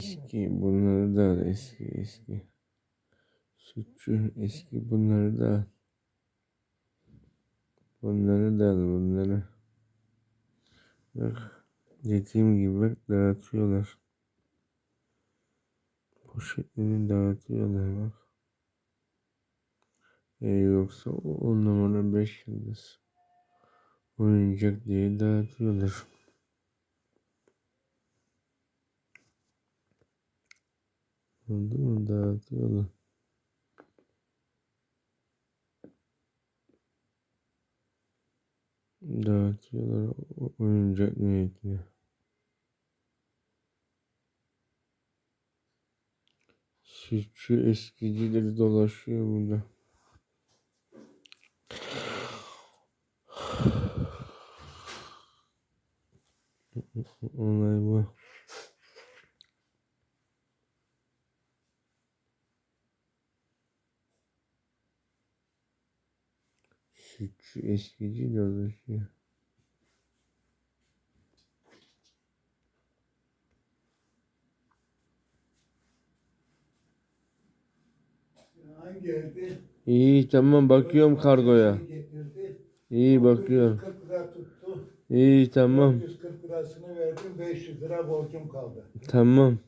Eski bunları da eski eski. Sütçü eski bunları da. Bunları da bunları. Bak dediğim gibi bak dağıtıyorlar. Poşetlerini dağıtıyorlar bak. E yoksa on numara beş yıldız. Oyuncak diye dağıtıyorlar. Oldu mu? Dağıtıyorlar. Dağıtıyorlar o- oyuncak niyetine. Sütçü eskicileri dolaşıyor burada. Olay bu. Sütçü eskici dolaşıyor. Geldi? İyi tamam bakıyorum kargoya. İyi bakıyorum. 440 lira tuttu. İyi tamam. 440 lirasını verdim. 500 lira borcum kaldı. Tamam.